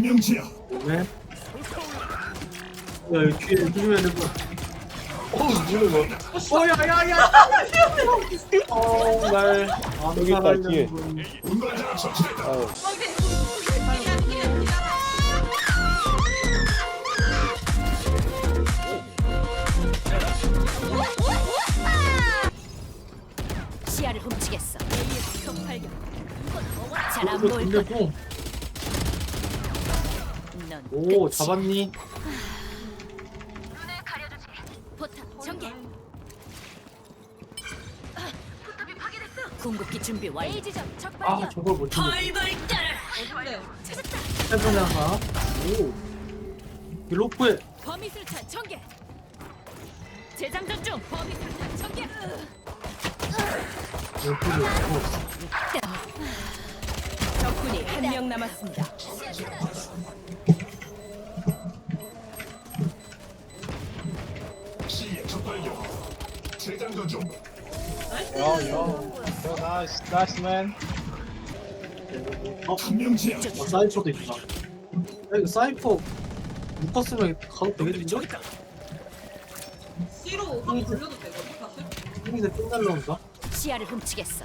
분명지야. 왜? 야 여기 뒤에 조심해야 되고 어, 뭐야, 이거. 어 야야야 어날 여기 있다, 뒤에. 운반자 처치됐다. 아유. 시야를 훔치겠어. 잘안 이거 보일 거야. 근데 넌또 오 끝이야. 잡았니? 포탑 전개. 궁극기 준비 완료. 에이지점 적아 발견. 저걸 못 찍네 벌벌 따라. 찾았다. 세븐에 하나 오 로프에 범위 술탄 전개. 재장전 중. 범위 술탄 전개. 로프를 없고 적군이 한 명 남았습니다. 재장전 중. Yo, yo. Yo, nice. Nice, man. 분명 지야. 어, 사이퍼도 있다 야 이거 사이퍼 묶었으면 가도 되겠는데? C로 확 돌려도 되거든? 힘이 돼 끝날라온다 시야를 훔치겠어.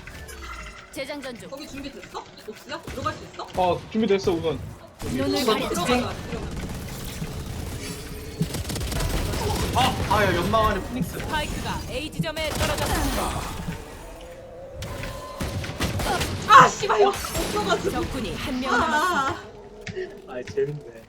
재장전 중. 거기 준비됐어? 옥수야? 들어갈 수 있어? 어, 준비됐어, 우선. 눈을. 들어가자 이러면 아야 연막 안에 피닉스 스파이크가 A 지점에 떨어졌습니다. 아 씨발 이거 못 들어가지고 적군이 한 명 남았습니다. 아 재밌네